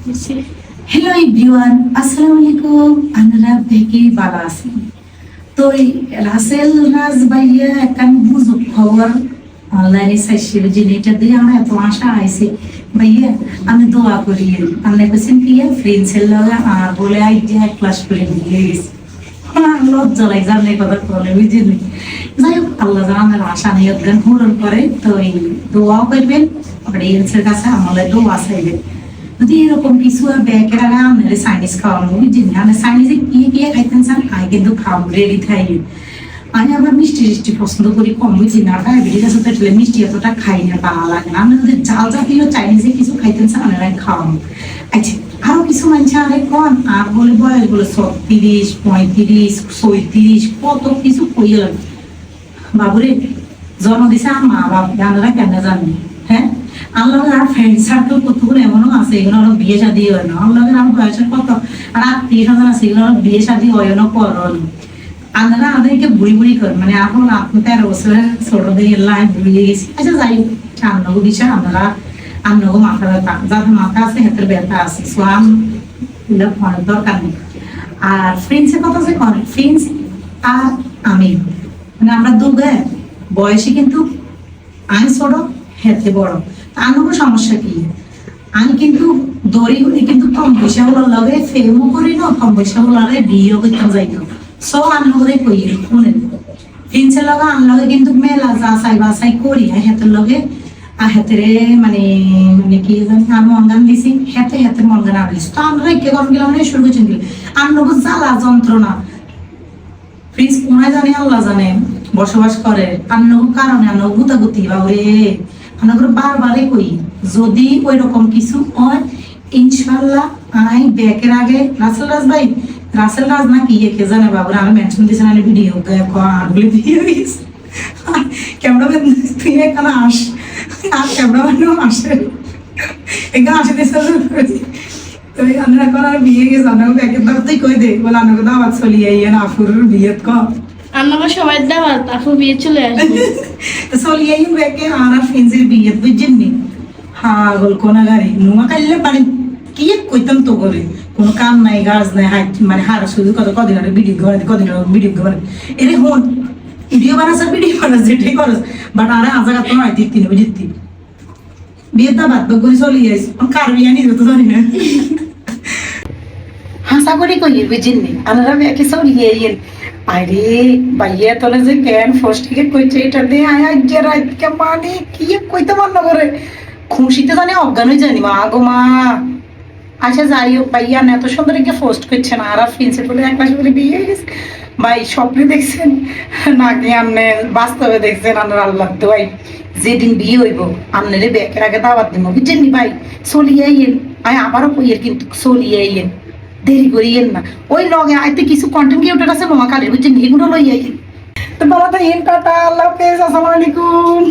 Hello everyone আসসালামু আলাইকুম। আমরা বেকে ভালো আছি। তো রাসেল রাজ ভাইয়া একখান বুঝো খবর অনলাইনে চাইছিল যে এটা দিয়ে আমার এত আশা আইছে ভাইয়া, আমি দোয়া করি। আপনি বলছেন কি ফ্রেন্ডসের লগে বলে আই যে ক্লাস করে দিয়ে গেছি। আমার লজ্জা লাগে জানে কথা বলে বুঝিনি যাই হোক, আল্লাহ জানার আশা নিয়ে পূরণ করে, তো এই দোয়াও করবেন। আবার এলসের কাছে আমলে দোয়া চাইবেন। যদি এরকম কিছু ব্যাগের আগে আপনার চাইনিজ খাওয়ানো বুঝছেন আমি চাইনিজে কি কি খাইতেন কিন্তু খাওয়া রেডি থাকি আমি আবার মিষ্টি টিষ্টি পছন্দ করি কম বুঝি না ডায়াবেটিস আছে মিষ্টি এতটা খাই না লাগে না আমি যদি জাতীয় চাইনিজে কিছু খাইতেন খাওয়ানো আচ্ছা আরও কিছু মানুষ আরে কন আর বলে বয়স বলে ছত্রিশ পঁয়ত্রিশ ছয়ত্রিশ কত কিছু কইলাম বাবুরে জন্ম দিছে আর মা বাপ জানারা কেন জানি হ্যাঁ আল্লাহ আর নেই। আর ফ্রেন্ডসের কথা যে ফ্রেন্ডস আর আমি। মানে আমরা বয়সে কিন্তু, আমি ছোট, হেতে বড়। আমার সমস্যা কি? আমি কিন্তু দড়ি গুলি কিন্তু কম পয়সা লগে করি না, কম পয়সা সব আনলগে কই লগে কিন্তু মেলা যা চাই বা চাই করি হেতের লগে। আর মানে মানে কি আমি মনগান দিছি, হেতে হেতের তো আমরা কে কম গেলাম না, শুরু করছেন জ্বালা, যন্ত্রণা। প্রিন্স জানে, আল্লাহ জানে, বসবাস করে। আন্ন কারণে আন্ন গুতাগুতি বাবরে আমরা করে বারবারই কই, যদি ওই রকম কিছু হয়, ইনশাল্লাহ আই ব্যাকের আগে রাসেল রাজ ভাই, রাসেল রাজ না কি কে জানে বাবুরে, আমি মেনশন দিয়েছেন আমি ভিডিও আর বলে দিয়ে দিস। ক্যামেরাম্যান, তুই এখানে আস, আর ক্যামেরাম্যানও আসে। এখানে আসে দিস তো আমরা এখন আর বিয়ে গেছে আমরা ব্যাকের দাঁড়াতেই কই দে, বলে আমরা দাওয়াত চলিয়ে ইয়ে না আফুর বিয়েত কম আমাকে সবাই দাওয়াত আপু বিয়ে চলে আসবে। চলিয়ে ব্যাকে আর আর ফেন্সের বিয়েত বুঝছেন নি হাগল কোনা গাড়ি নুমা কাইলে পারি। কি কইতাম তো করে কোনো কাম নাই, গাছ নাই হাইট মানে হারা শুধু কত কদিন আগে ভিডিও করে কদিন ভিডিও করে এরে হন, ভিডিও বানাস আর ভিডিও বানাস, যেটাই করস। বাট আরে আজাগা তো নয় দিতি বুঝিতি বিয়ের দা বাদ করে চলিয়ে কার বিয়া নিয়ে তো জানি না। হাসা করে কই বুঝিন নি আমরা ব্যাকে চলিয়ে আইয়েন আরে বাইয়া তোলে যে জ্ঞান ফষ্টিকে কইছে এটা দিয়ে আয় আজকে রাতকে মানে কি কইতে পার না করে খুশিতে জানি অজ্ঞান হয়ে জানি মা গো মা আচ্ছা যাই হোক ভাইয়া না এত সুন্দর একে পোস্ট করছে না আর প্রিন্সিপালে এক মাস বলে বিয়ে গেছে ভাই স্বপ্নে দেখছেন নাকি আপনি বাস্তবে দেখছেন আপনার আল্লাহ তো ভাই যেদিন বিয়ে হইব আপনারে ব্যাকের আগে দাওয়াত দিব বুঝছেন ভাই চলিয়ে আয় আবারও কইয়ের কিন্তু চলিয়ে দেরি করিয়েন না। ওই লগে আইতে কিছু কন্টেন্ট ক্রিয়েটর আছে, মহাকালের বুঝছেন এগুলো নেগুলো আইয়েন তো বাবা তো ইন টাটা, আল্লাহ হাফেজ, আসসালামু আলাইকুম।